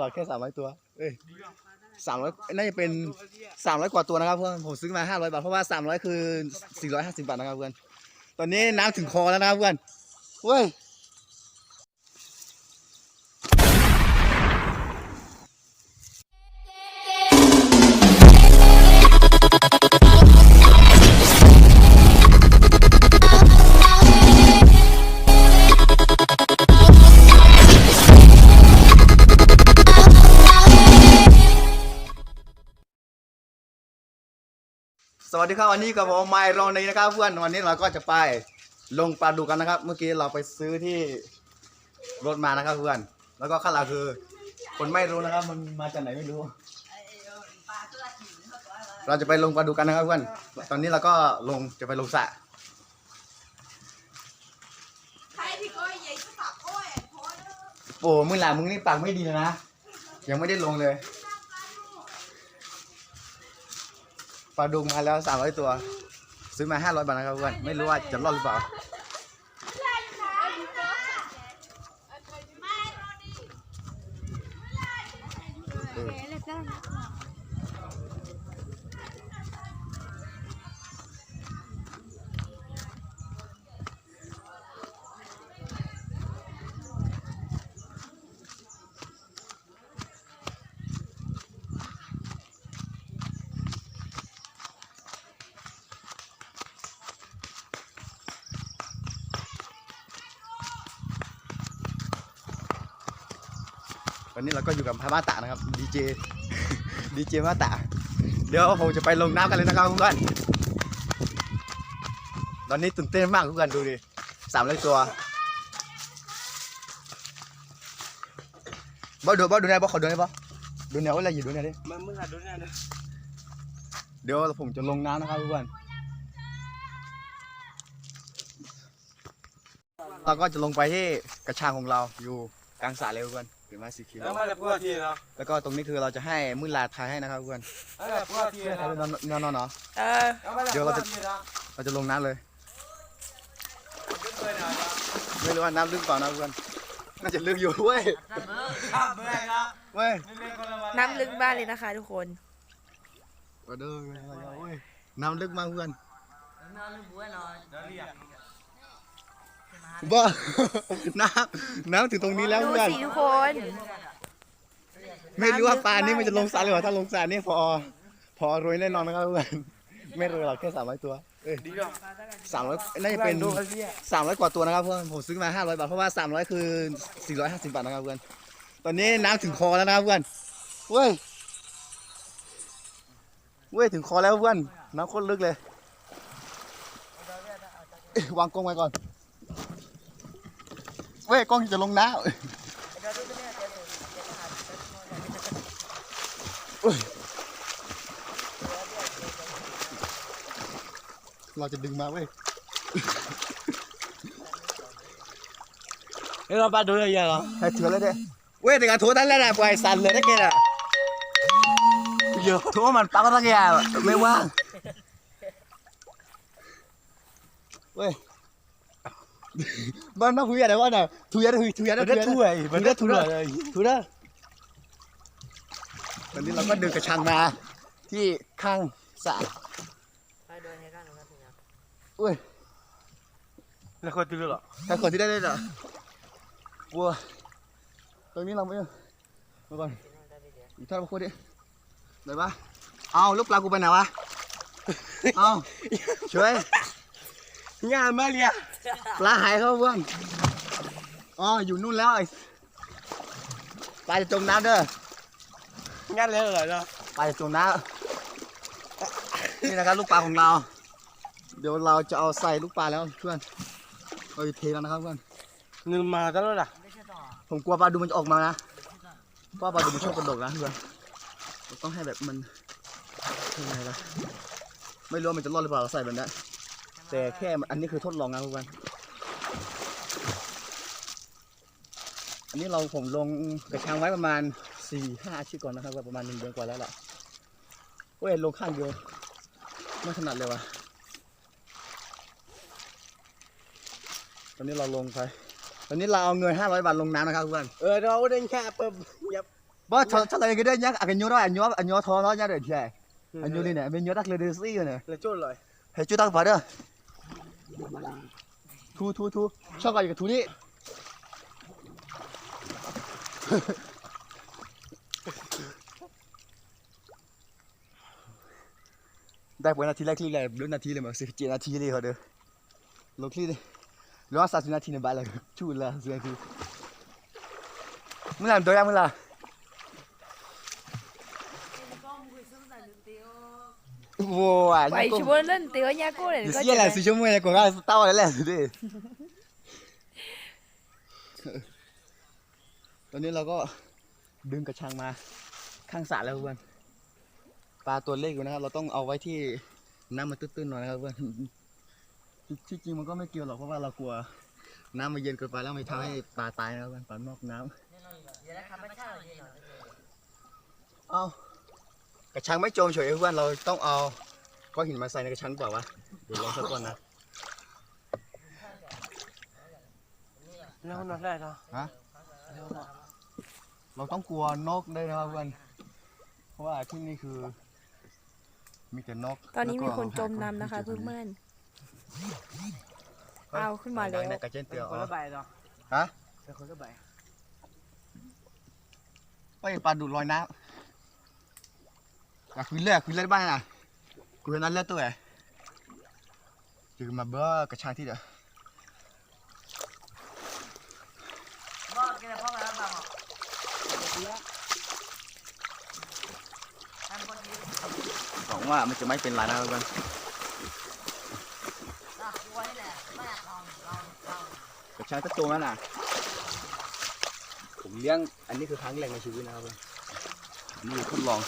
เราแค่สามร้อยตัวเอ้ยสามร้อยน่าจะเป็นสามร้อยกว่าตัวนะครับเพื่อนผมซื้อมาห้าร้อยบาทเพราะว่าสามร้อยคือสี่ร้อยห้าสิบบาทนะครับเพื่อนตอนนี้น้ำถึงคอแล้วนะครับเพื่อนเว้ย สวัสดีครับวันนี้กับผมไมค์รองนี้นะครับ เพื่อนวันนี้เราก็จะไปลงปลาดุกกันนะครับ เมื่อกี้เราไปซื้อที่รถมานะครับเพื่อน แล้วก็ข้างหลังคือ คนไม่รู้นะครับ มันมาจากไหนไม่รู้ เราจะไปลงปลาดุกกันนะครับเพื่อน ตอนนี้เราก็ลงจะไปลงสระใครที่ก้อยใหญ่ก็สับก้อยพอเด้อโอ้มึงหล่ะมึงนี่ปากไม่ดีเลยนะยังไม่ได้ลงเลย ปลาดุกมาแล้วสามร้อยตัว ซื้อมาห้าร้อยบาทนะครับเพื่อนไม่รู้ว่าจะรอดหรือเปล่า วันนี้เราก็อยู่กับพามาตะนะครับดีเจดีเจมาตะเดี๋ยวผมจะไปลงน้ำกันเลยนะครับทุกคนตอนนี้ตื่นเต้นมากทุกคนดูดิสามร้อยตัวบ่ดูบ่ดูไหนบ่ขอดูไหนบ่ดูแนวอะไรอยู่ดูแนวดิมึงมึงหัดดูเนี่ยนะเดี๋ยวผมจะลงน้ำนะครับทุกคนเราก็จะลงไปที่กระชังของเราอยู่กลางสระเลยทุกคน เห็นไหมสีเขียวแล้วมาจากพวกทีเนาะแล้วก็ตรงนี้คือเราจะให้มือลาทายให้นะครับเพื่อนแล้วจากพวกทีเพื่อนเนาะทายเป็นนอนนอนเนาะเออแล้วมาจากพวกทีเนาะเราจะลงน้ำเลยขึ้นไปหน่อยนะไม่รู้ว่าน้ำลึกเปล่านะเพื่อนน่าจะลึกอยู่เว้ยข้ามไปนะเว้ยไม่เล่นคนละวันน้ำลึกบ้านเลยนะคะทุกคนมาเด้อเว้ยน้ำลึกมากเพื่อนเดี๋ยวเรียก บ้า น้ำน้ำถึงตรงนี้แล้วดูเพื่อน สิทุกคน ไม่รู้ว่าปลานี่มันน้ำลึกมากจะลงสระหรือเปล่าถ้าลงสระนี่พอ พอรวยแน่นอนนะครับเพื่อนไม่รวยหรอกแค่สามร้อยตัวเอ้ยดีดอกสามร้อยน่าจะเป็นดูเขาเสียสามร้อยกว่าตัวนะครับเพื่อนผมซื้อมาห้าร้อยบาทเพราะว่าสามร้อยคือสี่ร้อยห้าสิบบาทนะครับเพื่อนตอนนี้น้ำถึงคอแล้วนะครับเพื่อนเว้ยเว้ยถึงคอแล้วเพื่อนน้ำโคตรลึกเลยเอ้ยวางกล้องไว้ก่อน เว้ยกล้องจะลงน้ำเว้ยเราจะดึงมาเว้ยเฮ้ยเราไปดูอะไรเหรอ Hai thừa lên đây. Ui, thì cả thua đánh lên này, quay sàn lên đấy kia nè. Giờ thua mình tao ra kìa, mê quá. Ui. Bạn nó hủy ở đây bạn nào? Thui ra đây, thui ra đây, thui ra đây. ถ้วยมันได้ถ้วย เลย Thui ra. วันนี้เราก็เดินกระชังมา ที่ข้างสระอุ้ยแล้วคนตื่นหรอใครคนที่ได้ได้เหรอกลัวตรงนี้เราไม่มาก่อนอีกท่านมาคุยดิไหนวะเอาลูกปลากูไปไหนวะ เอาช่วย งานมาเรียปลาหายเขาเพื่อนอ๋ออยู่นู่นแล้วไอ้ปลาจะจมน้ำเด้องานเลยเหรอเนาะปลาจะจมน้ำนี่นะครับลูกปลาของเรา เดี๋ยวเราจะเอาใส่ลูกปลาแล้วเพื่อนเราจะเทแล้วนะครับเพื่อนเงินมาตลอดอะผมกลัวปลาดูมันจะออกมานะเพราะปลาดูมันชอบกระโดดนะเพื่อนเราต้องให้แบบมันยังไงล่ะไม่รู้ว่ามันจะรอดหรือเปล่าเราใส่แบบนี้ แต่แค่มันอันนี้คือทดลองนะเพื่อนอันนี้เราผมลงกระชังไว้ประมาณสี่ห้าอาทิตย์ก่อนนะครับว่าประมาณหนึ่งเดือนกว่าแล้วล่ะเว้ยลงข้างเดียวไม่ถนัดเลยวะตอนนี้เราลงไปตอนนี้เราเอาเงิน500บาทลงน้ำนะครับเพื่อนเออเราเดินแค่เปิบยับ Bố cho cho lại cái đấy nhá, à cái nhớ đó, anh nhớ anh nhớ thò nó nhá để thì. Anh nhớ đi nè, mình nhớ đắc lên được xí rồi nè. เลยจุดเลย Hãy chú tao vào đó. Thu thu thu, cho gọi cái thu đi. ได้ผลนาทีแรกคลิปแรกรุ่นนาทีเลยมั้งสิบเจ็ดนาทีเลยเหรอเด้อ ลงคลิปเลยร้อยสามสิบนาทีในบ้านเลยชูละสิบนาทีมึง làm tôi ăn มึง là wow Vậy chú muốn lên tiêu nha cô để Thì có xưa là sự chung này của ra tao đấy là sự đi ตอนนี้เราก็ดึงกระชังมาข้างสระแล้วเพื่อนปลาตัวเล็กอยู่นะครับ เราต้องเอาไว้ที่น้ำมันตื้นๆหน่อยนะครับเพื่อนที่จริงมันก็ไม่เกี่ยวหรอกเพราะว่าเรากลัว น้ำมันเย็นเกินไปแล้วมันทำให้ปลาตายนะครับเพื่อนปลานอกน้ำเอา กระชังไม่จมเฉยเพื่อนเราต้องเอาก้อนหินมาใส่ในกระชังเปล่าวะเดี๋ยวลองสักก่อนนะแล้วนอนได้เนาะฮะเราต้องกลัวนกด้วยนะครับเพื่อนเพราะว่าที่นี่คือ มีแต่นกตอนนี้มีแล้วก็คนจมน้ำนะคะเพื่อนๆเอาขึ้นมาแล้วในกระเจนเตียวคนอ๋อละใบเนาะฮะเป็นคนละใบไปปลาดูดลอยน้ำ อยากคุยเลือกคุยเลือกบ้านน่ะคุยนั้นเลือตัวไงจือมาเบ้อกระชากที่เดียวหวังว่ามันจะไม่เป็นไรนะครับเพื่อนกระชากตะตัวนั่นน่ะ ผมเลี้ยง อันนี้คือครั้งแรกในชีวิตนะครับเพื่อนอันนี้ทดลอง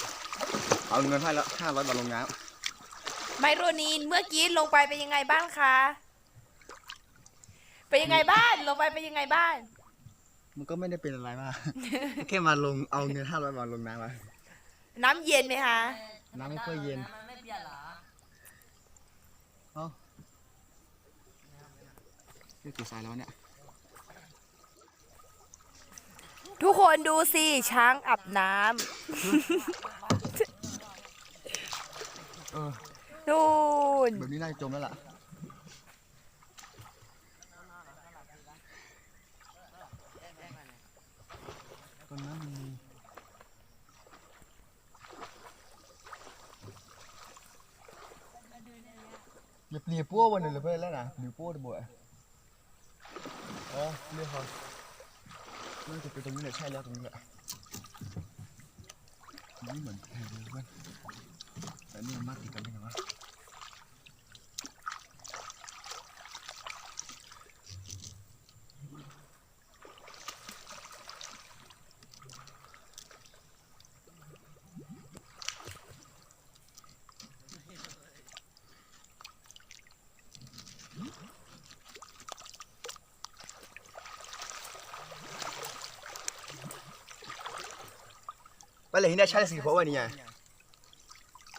เอาเงินให้แล้วห้าร้อยบาทลงน้ไมโรนีนเมื่อกี้ลงไปเป็นยังไงบ้างคะเป็นยังไงบ้านลงไปเป็นยังไงบ้านำมันก็ไม่ได้เป็นอะไรมาก แค่มาลงเอาเงินห้าร้อยบาทลงน้ำมา น้ำเย็นไหมคะน้ำไม่ค่อยเย็นเอ้านี่กี่สายแล้วเนี่ยทุกคนดูสิช้างอาบน้ เออนู่นแบบนี้น่าจะจมแล้วล่ะตอนนั้นมันมีอย่าเปลี่ยนปั้ววันนึงเลยเพื่อนแล้วนะเปลี่ยนปั้วดีบ่อยอ๋อเรียกเขาน่าจะเป็นตรงนี้แหละใช่แล้วตรงนี้แหละนี่เหมือนแพงเลยเพื่อน แต่นี่มันมากติดกันได้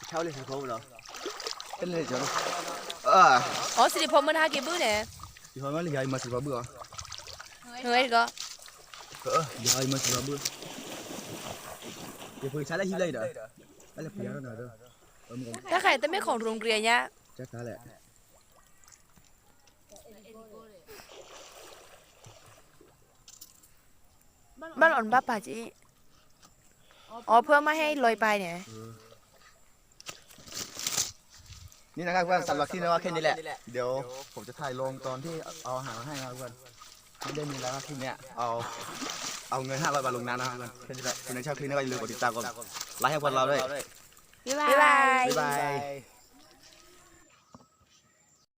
ไงวะ Wala, hindi siya sa sipawan niya. Siya ulit sa sipawan daw. Kan le jalo. Ah, อ๋อสิริพงษ์มันหากี่บื้อเนี่ย sipawan le yai mas babu ah. เฮ้ยก็ Ke, yai mas babu. Dia pergi salah hilai dah. Ala piar dah dah. Om om ถ้าใครแต่ไม่ของโรงเรียนเนี่ย cak kale. บ้านอ่อนบ้าป่าจีอ๋อเพื่อไม่ให้ลอยไปเนี่ย นี่นะครับเพื่อนสำหรับที่นี่ว่าแค่นี้แหละ เดี๋ยวผมจะถ่ายลงตอนที่เอาอาหารมาให้นะครับเพื่อนไม่ได้มีอะไรมากคลิปเนี้ยเอาเอาเงิน500บาทลงน้ำนะครับเพื่อนแค่นี้แหละคุณชอบคลิปนี้ก็อย่าลืมกดติดตามกดไลค์ให้พวกเราด้วยบ๊ายบาย บ๊ายบาย